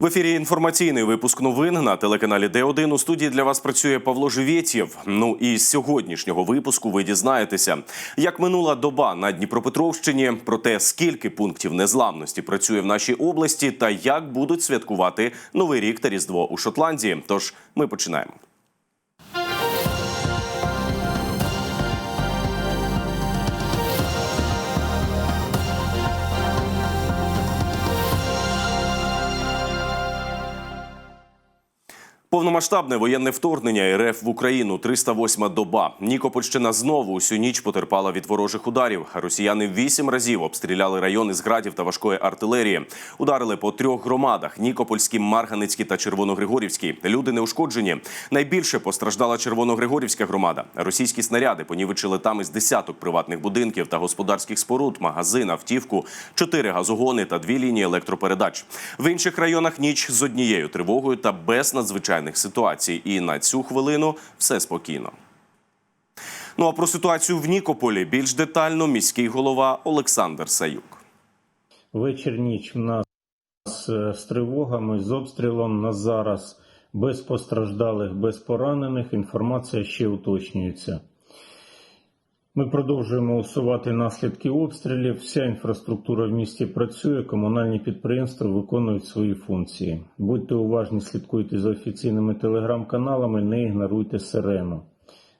В ефірі інформаційний випуск новин на телеканалі Д1. У студії для вас працює Павло Живєтєв. Ну і з сьогоднішнього випуску ви дізнаєтеся, як минула доба на Дніпропетровщині, про те, скільки пунктів незламності працює в нашій області, та як будуть святкувати новий рік та різдво у Шотландії. Тож ми починаємо. Повномасштабне воєнне вторгнення РФ в Україну 308 доба. Нікопольщина знову усю ніч потерпала від ворожих ударів. Росіяни вісім разів обстріляли райони з градів та важкої артилерії. Ударили по трьох громадах: Нікопольській, Марганецькій та Червоногригорівській. Люди не ушкоджені. Найбільше постраждала Червоногригорівська громада. Російські снаряди понівечили там із десяток приватних будинків та господарських споруд, магазин, автівку, чотири газогони та дві лінії електропередач. В інших районах ніч з однією тривогою та без надзвичайних ситуацій. І на цю хвилину все спокійно. Ну а про ситуацію в Нікополі більш детально міський голова Олександр Саюк. Вечір ніч в нас е, з тривогами, з обстрілом на зараз без постраждалих, без поранених. Інформація ще уточнюється. Ми продовжуємо усувати наслідки обстрілів. Вся інфраструктура в місті працює, комунальні підприємства виконують свої функції. Будьте уважні, слідкуйте за офіційними телеграм-каналами, не ігноруйте сирену.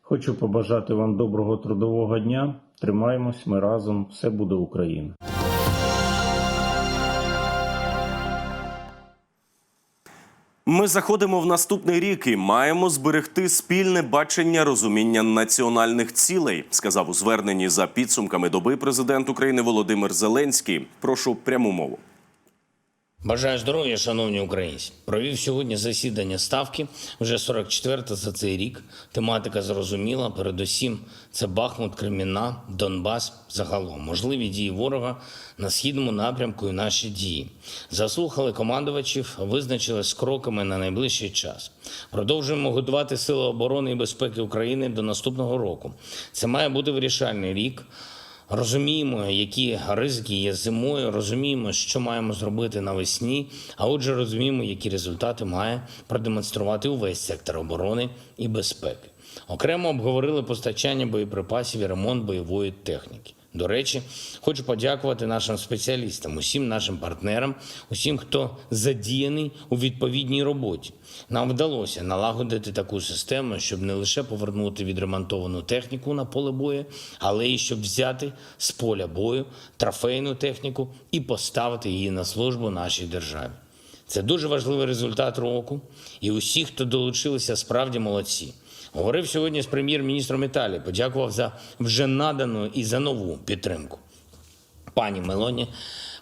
Хочу побажати вам доброго трудового дня. Тримаємось, ми разом, все буде Україна. Ми заходимо в наступний рік і маємо зберегти спільне бачення розуміння національних цілей, сказав у зверненні за підсумками доби президент України Володимир Зеленський. Прошу пряму мову. Бажаю здоров'я, шановні українці. Провів сьогодні засідання ставки, вже 44-та за цей рік. Тематика зрозуміла. Передусім, це Бахмут, Креміна, Донбас. Загалом можливі дії ворога на східному напрямку і наші дії. Заслухали командувачів, визначили з кроками на найближчий час. Продовжуємо готувати сили оборони і безпеки України до наступного року. Це має бути вирішальний рік. Розуміємо, які ризики є зимою, розуміємо, що маємо зробити навесні. А отже, розуміємо, які результати має продемонструвати увесь сектор оборони і безпеки. Окремо обговорили постачання боєприпасів і ремонт бойової техніки. До речі, хочу подякувати нашим спеціалістам, усім нашим партнерам, усім, хто задіяний у відповідній роботі. Нам вдалося налагодити таку систему, щоб не лише повернути відремонтовану техніку на поле бою, але й щоб взяти з поля бою трофейну техніку і поставити її на службу нашій державі. Це дуже важливий результат року, і усі, хто долучилися, справді молодці. Говорив сьогодні з прем'єр-міністром Італії, подякував за вже надану і за нову підтримку. Пані Мелоні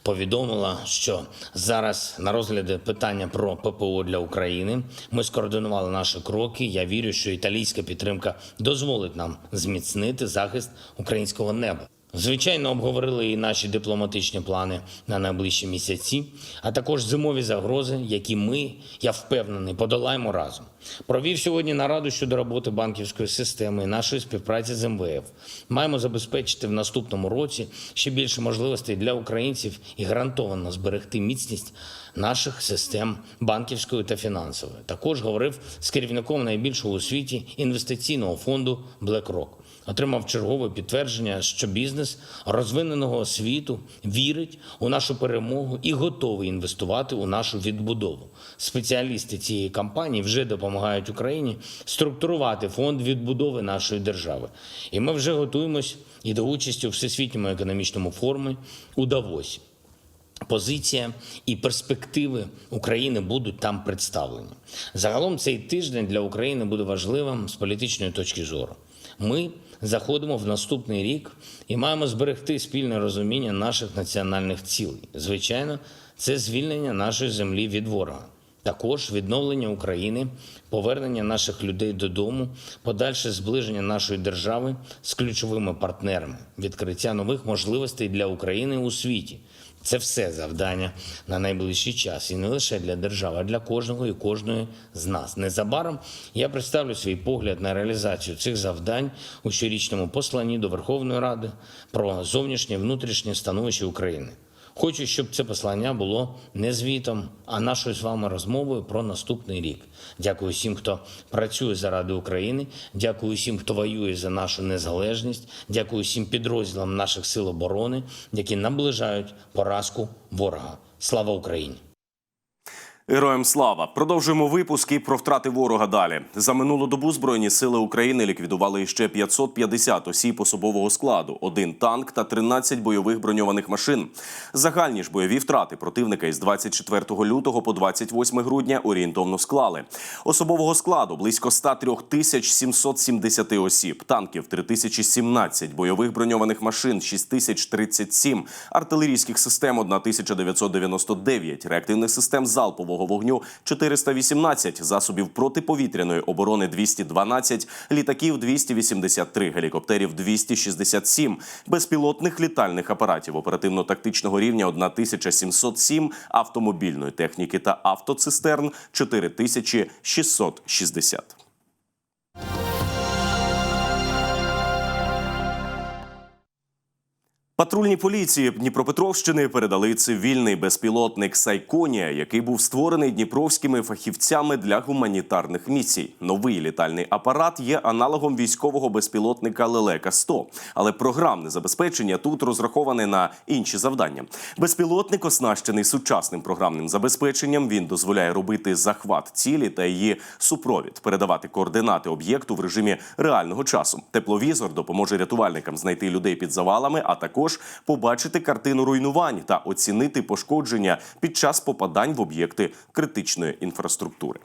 повідомила, що зараз на розгляді питання про ППО для України. Ми скоординували наші кроки. Я вірю, що італійська підтримка дозволить нам зміцнити захист українського неба. Звичайно, обговорили і наші дипломатичні плани на найближчі місяці, а також зимові загрози, які ми, я впевнений, подолаємо разом. Провів сьогодні нараду щодо роботи банківської системи і нашої співпраці з МВФ. Маємо забезпечити в наступному році ще більше можливостей для українців і гарантовано зберегти міцність наших систем банківської та фінансової. Також говорив з керівником найбільшого у світі інвестиційного фонду BlackRock отримав чергове підтвердження, що бізнес розвиненого світу вірить у нашу перемогу і готовий інвестувати у нашу відбудову. Спеціалісти цієї кампанії вже допомагають Україні структурувати фонд відбудови нашої держави. І ми вже готуємось і до участі у всесвітньому економічному форумі у Давосі. Позиція і перспективи України будуть там представлені. Загалом цей тиждень для України буде важливим з політичної точки зору. Ми заходимо в наступний рік і маємо зберегти спільне розуміння наших національних цілей. Звичайно, це звільнення нашої землі від ворога. Також відновлення України, повернення наших людей додому, подальше зближення нашої держави з ключовими партнерами, відкриття нових можливостей для України у світі. Це все завдання на найближчий час, і не лише для держави, а для кожного і кожної з нас. Незабаром я представлю свій погляд на реалізацію цих завдань у щорічному посланні до Верховної Ради про зовнішнє внутрішнє становище України. Хочу, щоб це послання було не звітом, а нашою з вами розмовою про наступний рік. Дякую всім, хто працює заради України. Дякую всім, хто воює за нашу незалежність. Дякую всім підрозділам наших сил оборони, які наближають поразку ворога. Слава Україні! Героям слава! Продовжуємо випуск і про втрати ворога далі. За минулу добу Збройні сили України ліквідували ще 550 осіб особового складу, один танк та 13 бойових броньованих машин. Загальні ж бойові втрати противника із 24 лютого по 28 грудня орієнтовно склали. Особового складу близько 103 тисяч 770 осіб, танків 3017, бойових броньованих машин 6037, артилерійських систем 1999, реактивних систем залпового вогню 418, засобів протиповітряної оборони 212, літаків 283, гелікоптерів 267, безпілотних літальних апаратів оперативно-тактичного рівня 1707, автомобільної техніки та автоцистерн 4660. Патрульні поліції Дніпропетровщини передали цивільний безпілотник Сайконія, який був створений дніпровськими фахівцями для гуманітарних місій. Новий літальний апарат є аналогом військового безпілотника Лелека 100 але програмне забезпечення тут розраховане на інші завдання. Безпілотник оснащений сучасним програмним забезпеченням. Він дозволяє робити захват цілі та її супровід, передавати координати об'єкту в режимі реального часу. Тепловізор допоможе рятувальникам знайти людей під завалами, а також побачити картину руйнувань та оцінити пошкодження під час попадань в об'єкти критичної інфраструктури.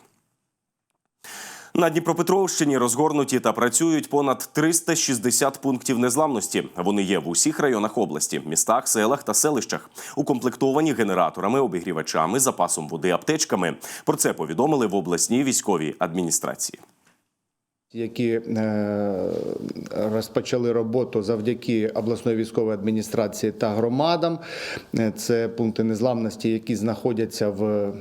На Дніпропетровщині розгорнуті та працюють понад 360 пунктів незламності. Вони є в усіх районах області, містах, селах та селищах, укомплектовані генераторами, обігрівачами, запасом води, аптечками. Про це повідомили в обласній військовій адміністрації. Які е, розпочали роботу завдяки обласної військової адміністрації та громадам. Е, Це пункти незламності, які знаходяться в е,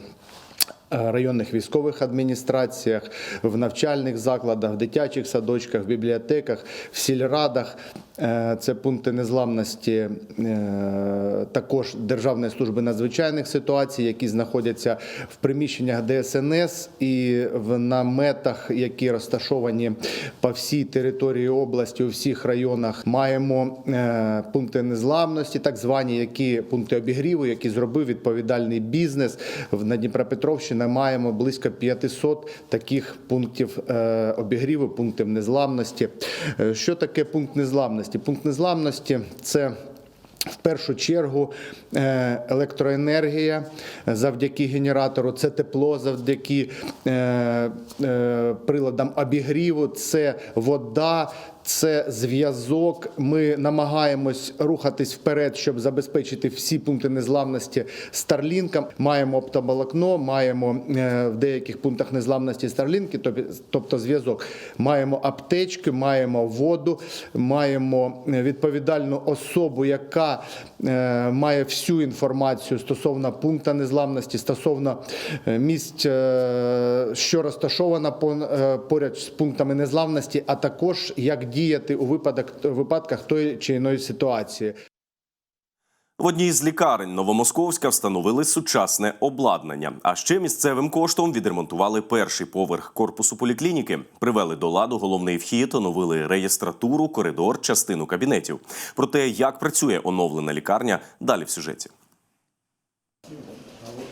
районних військових адміністраціях, в навчальних закладах, в дитячих садочках, в бібліотеках, в сільрадах. Е, Це пункти незламності е, також Державної служби надзвичайних ситуацій, які знаходяться в приміщеннях ДСНС і в наметах, які розташовані по всій території області, у всіх районах. Маємо е, пункти незламності, так звані, які пункти обігріву, які зробив відповідальний бізнес. На Дніпропетровщині маємо близько 500 таких пунктів обігріву, пунктів незламності. Що таке пункт незламності? Пункт незламності це в першу чергу е, електроенергія завдяки генератору, це тепло завдяки е, е, приладам обігріву, це вода. Це зв'язок. Ми намагаємось рухатись вперед, щоб забезпечити всі пункти незламності старлінкам. Маємо оптоволокно, маємо е, в деяких пунктах незламності старлінки, тобто зв'язок. Маємо аптечки, маємо воду, маємо е, відповідальну особу, яка е, має всю інформацію стосовно пункту незламності, стосовно місць, що е, поряд з пунктами незламності, а також як діяти у випадок, випадках тої чи іної ситуації. В одній з лікарень Новомосковська встановили сучасне обладнання. А ще місцевим коштом відремонтували перший поверх корпусу поліклініки, привели до ладу головний вхід, оновили реєстратуру, коридор, частину кабінетів. Про те, як працює оновлена лікарня, далі в сюжеті.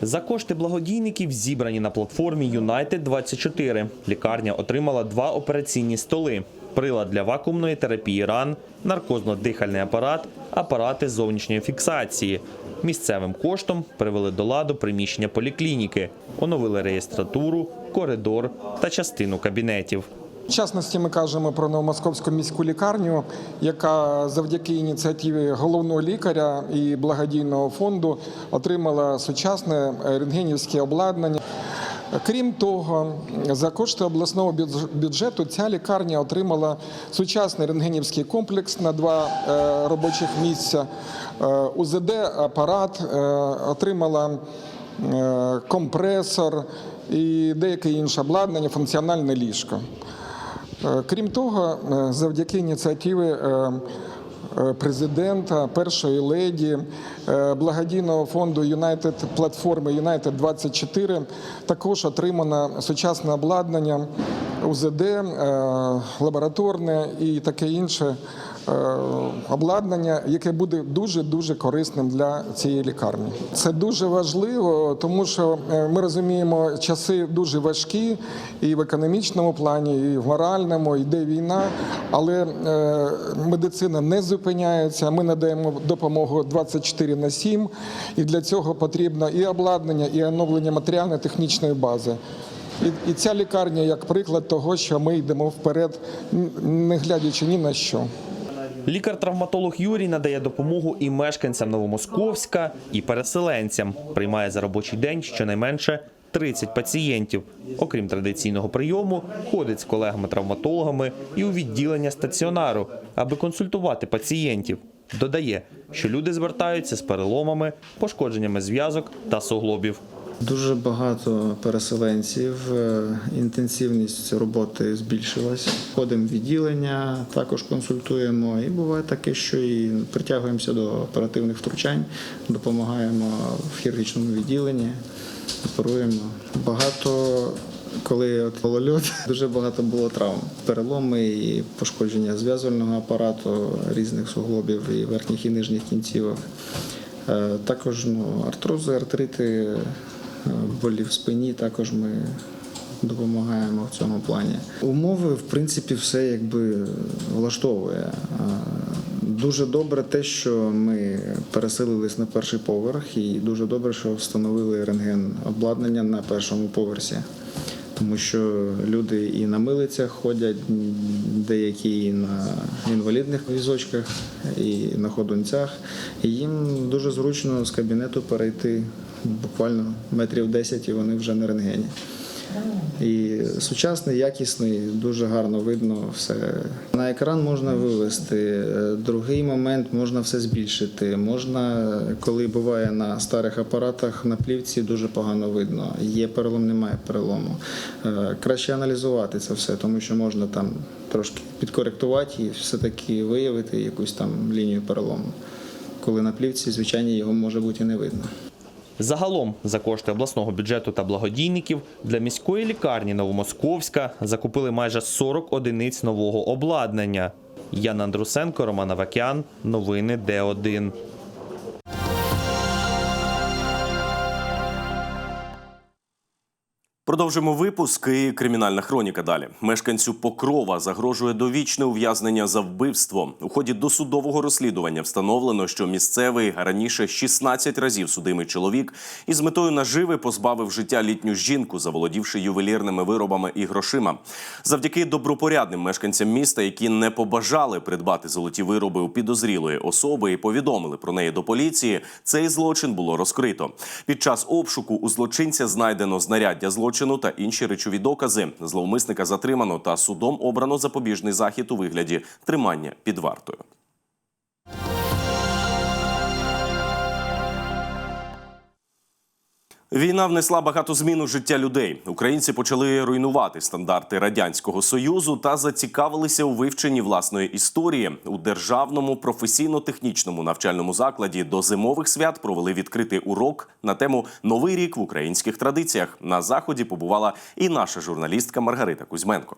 За кошти благодійників, зібрані на платформі United 24 лікарня отримала два операційні столи, прилад для вакуумної терапії ран, наркозно-дихальний апарат, апарати зовнішньої фіксації. Місцевим коштом привели до ладу приміщення поліклініки, оновили реєстратуру, коридор та частину кабінетів. В частності ми кажемо про Новомосковську міську лікарню, яка завдяки ініціативі головного лікаря і благодійного фонду отримала сучасне рентгенівське обладнання. Крім того, за кошти обласного бюдж- бюджету ця лікарня отримала сучасний рентгенівський комплекс на два е, робочих місця, е, УЗД-апарат, е, отримала компресор і деяке інше обладнання, функціональне ліжко. Е, Крім того, е, завдяки ініціативі е, президента, першої леді, благодійного фонду United платформи United 24 також отримано сучасне обладнання УЗД, лабораторне і таке інше обладнання, яке буде дуже дуже корисним для цієї лікарні. Це дуже важливо, тому що е, ми розуміємо, часи дуже важкі і в економічному плані, і в моральному, йде війна, але е, медицина не зупиняється. Ми надаємо допомогу 24 на 7, і для цього потрібно і обладнання, і оновлення матеріально-технічної бази. І ця лікарня як приклад того, що ми йдемо вперед, не глядячи ні на що. Лікар-травматолог Юрій надає допомогу і мешканцям Новомосковська, і переселенцям. Приймає за робочий день щонайменше 30 пацієнтів. Окрім традиційного прийому, ходить з колегами-травматологами і у відділення стаціонару, аби консультувати пацієнтів. Додає, що люди звертаються з переломами, пошкодженнями зв'язок та суглобів. Дуже багато переселенців, е, інтенсивність роботи збільшилась. Ходимо в відділення, також консультуємо. І буває таке, що і притягуємося до оперативних втручань, допомагаємо в хірургічному відділенні, оперуємо. Багато. Коли от голольот, дуже багато було травм. Переломи і пошкодження зв'язувального апарату, різних суглобів і верхніх і нижніх кінцівок. Е, Також ну, артрози, артрити, болі в спині, також ми допомагаємо в цьому плані. Умови, в принципі, все якби влаштовує. Е, Дуже добре те, що ми переселились на перший поверх, і дуже добре, що встановили рентген обладнання на першому поверсі. Тому що люди і на милицях ходять, деякі і на інвалідних візочках, і на ходунцях. І їм дуже зручно з кабінету перейти буквально метрів 10 і вони вже на рентгені. І сучасний, якісний, дуже гарно видно все. На екран можна вивести. Е, Другий момент можна все збільшити. Можна, коли буває на старих апаратах на плівці, дуже погано видно. Є перелом, немає перелому. Е, Краще аналізувати це все, тому що можна там трошки підкоректувати і все-таки виявити якусь там лінію перелому. Коли на плівці, звичайно, його може бути і не видно. Загалом, за кошти обласного бюджету та благодійників, для міської лікарні Новомосковська закупили майже 40 одиниць нового обладнання. Ян Андрусенко, Роман Авакян. Новини Д1. Продовжимо випуск і кримінальна хроніка далі. Мешканцю Покрова загрожує довічне ув'язнення за вбивство. У ході досудового розслідування встановлено, що місцевий раніше 16 разів судимий чоловік із метою наживи позбавив життя літню жінку, заволодівши ювелірними виробами і грошима. Завдяки добропорядним мешканцям міста, які не побажали придбати золоті вироби у підозрілої особи і повідомили про неї до поліції. Цей злочин було розкрито. Під час обшуку у злочинця знайдено знаряддя злочину та інші речові докази. Зловмисника затримано та судом обрано запобіжний захід у вигляді тримання під вартою. Війна внесла багато змін у життя людей. Українці почали руйнувати стандарти радянського союзу та зацікавилися у вивченні власної історії у державному професійно-технічному навчальному закладі. До зимових свят провели відкритий урок на тему Новий рік в українських традиціях. На заході побувала і наша журналістка Маргарита Кузьменко.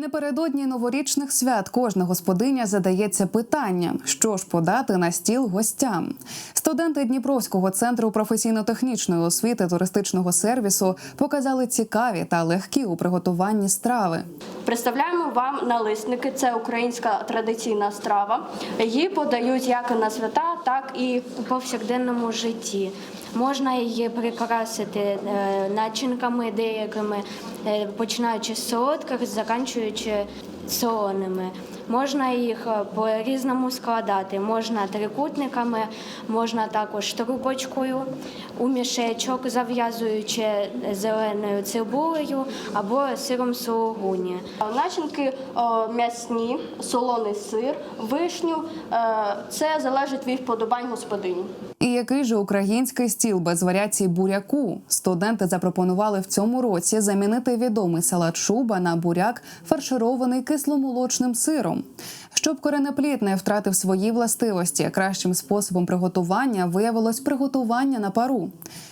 Напередодні новорічних свят кожна господиня задається питанням, що ж подати на стіл гостям. Студенти Дніпровського центру професійно-технічної освіти туристичного сервісу показали цікаві та легкі у приготуванні страви. Представляємо вам налисники. Це українська традиційна страва. Її подають як на свята, так і у повсякденному житті. Можна її прикрасити е, начинками деякими, е, починаючи з солодких, заканчуючи солоними. Можна їх е, по-різному складати. Можна трикутниками, можна також трубочкою у мішечок, зав'язуючи зеленою цибулею або сиром сулугуні. начинки о, м'ясні, солоний сир, вишню. Е, Це залежить від вподобань господині. І який же український стіл без варіацій буряку? Студенти запропонували в цьому році замінити відомий салат шуба на буряк, фарширований кисломолочним сиром. Rome. Щоб коренеплід не втратив свої властивості, кращим способом приготування виявилось приготування на пару.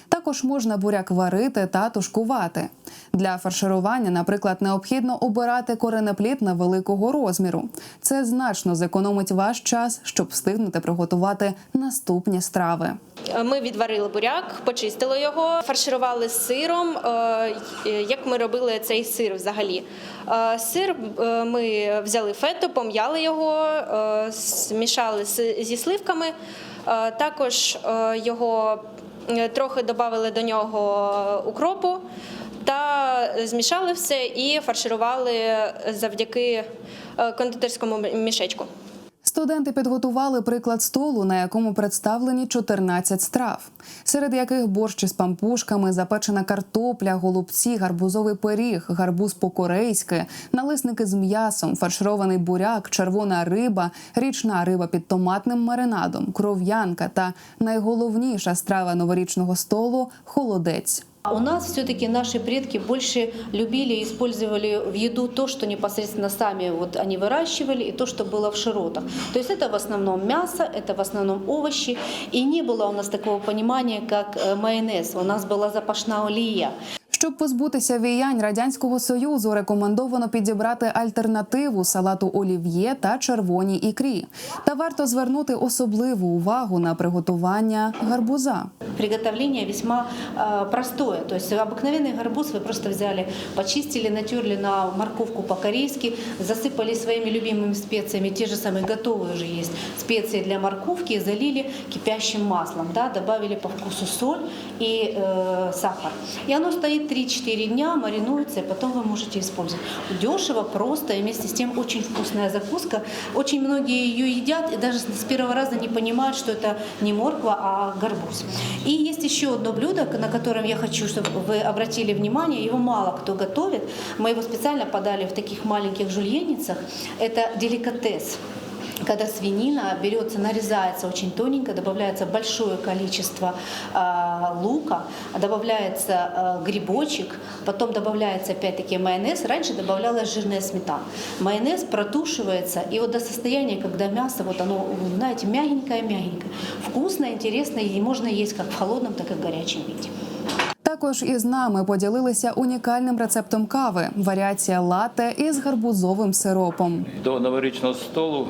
Також можна буряк варити та тушкувати. Для фарширування, наприклад, необхідно обирати коренеплід на великого розміру. Це значно зекономить ваш час, щоб встигнути приготувати наступні страви. Ми відварили буряк, почистили його, фарширували сиром. Е, Як ми робили цей сир взагалі? Е, Сир е, ми взяли фету, пом'яли його, е, змішали зі сливками. Е, Також е, його трохи додали до нього укропу та змішали все і фарширували завдяки кондитерському мішечку. Студенти підготували приклад столу, на якому представлені 14 страв, серед яких борщ із пампушками, запечена картопля, голубці, гарбузовий пиріг, гарбуз по-корейськи, налисники з м'ясом, фарширований буряк, червона риба, річна риба під томатним маринадом, кров'янка та найголовніша страва новорічного столу холодець. А У нас все-таки наши предки больше любили и использовали в еду то, что непосредственно сами вот они выращивали, и то, что было в широтах. То есть это в основном мясо, это в основном овощи. И не было у нас такого понимания, как э, майонез. У нас была запашна олія. Щоб позбутися віянь радянського союзу, рекомендовано підібрати альтернативу салату олів'є та червоній ікрі. Та варто звернути особливу увагу на приготування гарбуза. Приготовление весьма э, простое. То есть обыкновенный гарбуз вы просто взяли, почистили, натерли на морковку по-корейски, засыпали своими любимыми специями, те же самые готовые уже есть специи для морковки, и залили кипящим маслом, да, добавили по вкусу соль и э, сахар. И оно стоит 3-4 дня, маринуется, и потом вы можете использовать. Дешево, просто, и вместе с тем очень вкусная закуска. Очень многие ее едят и даже с первого раза не понимают, что это не морква, а гарбуз. И есть еще одно блюдо, на котором я хочу, чтобы вы обратили внимание. Его мало кто готовит. Мы его специально подали в таких маленьких жульеницах. Это деликатес когда свинина берется, нарезается очень тоненько, добавляется большое количество э, лука, добавляется э, грибочек, потом добавляется опять-таки майонез. Раньше добавлялась жирная сметана. Майонез протушивается, и вот до состояния, когда мясо, вот оно, знаете, мягенькое-мягенькое. Вкусно, интересно, и можно есть как в холодном, так и в горячем виде. Також із нами поділилися унікальним рецептом кави варіація лате із гарбузовим сиропом. До новорічного столу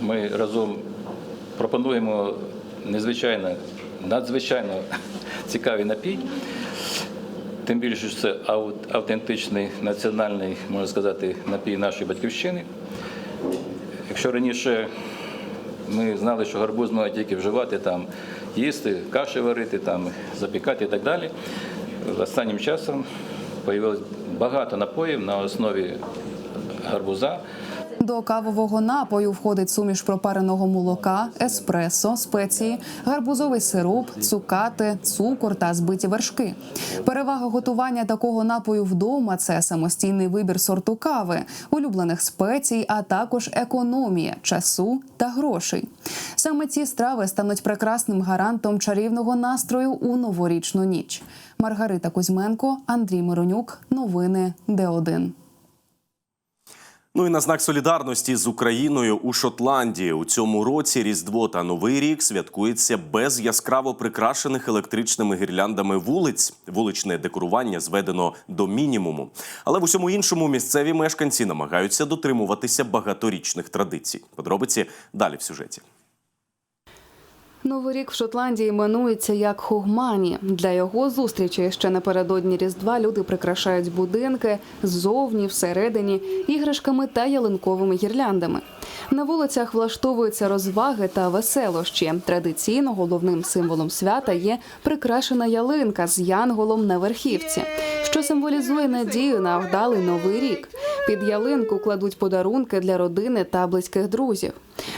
ми разом пропонуємо незвичайно, надзвичайно цікавий напій. Тим більше, що це автентичний національний, можна сказати, напій нашої батьківщини. Якщо раніше ми знали, що гарбуз можна тільки вживати, там, їсти, каші варити, там, запікати і так далі, останнім часом з'явилось багато напоїв на основі гарбуза. До кавового напою входить суміш пропареного молока, еспресо, спеції, гарбузовий сироп, цукати, цукор та збиті вершки. Перевага готування такого напою вдома це самостійний вибір сорту кави, улюблених спецій, а також економія часу та грошей. Саме ці страви стануть прекрасним гарантом чарівного настрою у новорічну ніч. Маргарита Кузьменко, Андрій Миронюк. Новини Д1. Ну і на знак солідарності з Україною у Шотландії у цьому році Різдво та Новий рік святкується без яскраво прикрашених електричними гірляндами вулиць. Вуличне декорування зведено до мінімуму. Але в усьому іншому місцеві мешканці намагаються дотримуватися багаторічних традицій. Подробиці далі в сюжеті. Новий рік в Шотландії іменується як Хугмані. Для його зустрічі ще напередодні Різдва люди прикрашають будинки ззовні, всередині, іграшками та ялинковими гірляндами. На вулицях влаштовуються розваги та веселощі. Традиційно головним символом свята є прикрашена ялинка з янголом на верхівці, що символізує надію на вдалий новий рік. Під ялинку кладуть подарунки для родини та близьких друзів.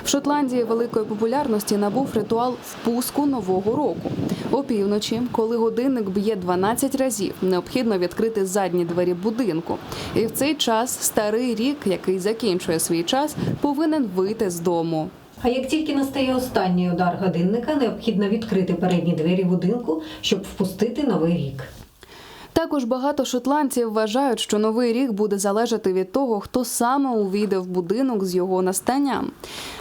В Шотландії великої популярності набув ритуал впуску нового року. Опівночі, коли годинник б'є 12 разів, необхідно відкрити задні двері будинку. І в цей час старий рік, який закінчує свій час, повинен вийти з дому. А як тільки настає останній удар годинника, необхідно відкрити передні двері будинку, щоб впустити новий рік. Також багато шотландців вважають, що новий рік буде залежати від того, хто саме увійде в будинок з його настанням.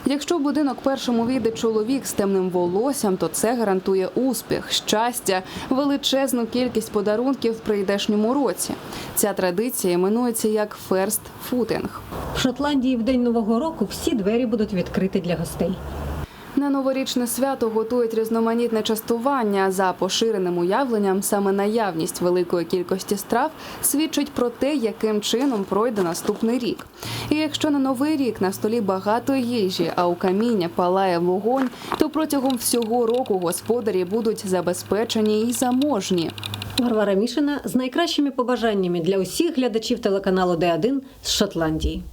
Якщо в будинок першим увійде чоловік з темним волоссям, то це гарантує успіх, щастя, величезну кількість подарунків в прийдешньому році. Ця традиція іменується як ферст футинг. В Шотландії в день нового року всі двері будуть відкриті для гостей. На новорічне свято готують різноманітне частування. За поширеним уявленням, саме наявність великої кількості страв свідчить про те, яким чином пройде наступний рік. І якщо на новий рік на столі багато їжі, а у каміння палає вогонь, то протягом всього року господарі будуть забезпечені і заможні. Варвара Мішина з найкращими побажаннями для усіх глядачів телеканалу Д1 з Шотландії.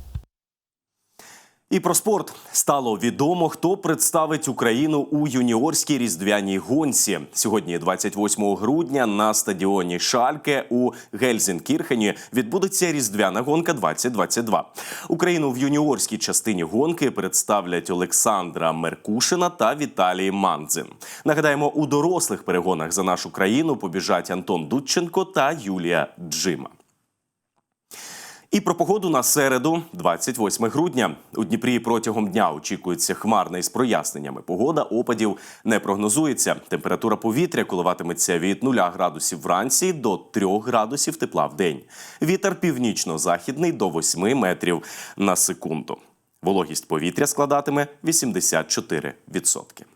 І про спорт стало відомо, хто представить Україну у юніорській різдвяній гонці. Сьогодні, 28 грудня, на стадіоні Шальке у Гельзенкірхені відбудеться різдвяна гонка 2022. Україну в юніорській частині гонки представлять Олександра Меркушина та Віталій Мандзин. Нагадаємо, у дорослих перегонах за нашу країну побіжать Антон Дудченко та Юлія Джима. І про погоду на середу, 28 грудня. У Дніпрі протягом дня очікується хмарна із проясненнями. Погода опадів не прогнозується. Температура повітря коливатиметься від 0 градусів вранці до 3 градусів тепла в день. Вітер північно-західний до 8 метрів на секунду. Вологість повітря складатиме 84%.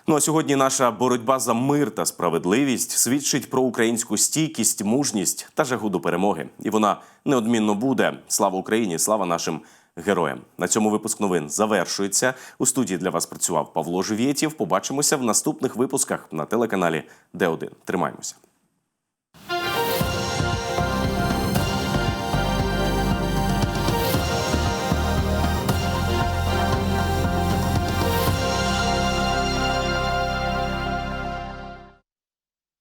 Ну а сьогодні наша боротьба за мир та справедливість свідчить про українську стійкість, мужність та жагу до перемоги. І вона неодмінно буде. Слава Україні! Слава нашим героям! На цьому випуск новин завершується. У студії для вас працював Павло Живєтєв. Побачимося в наступних випусках на телеканалі Д1. Тримаємося.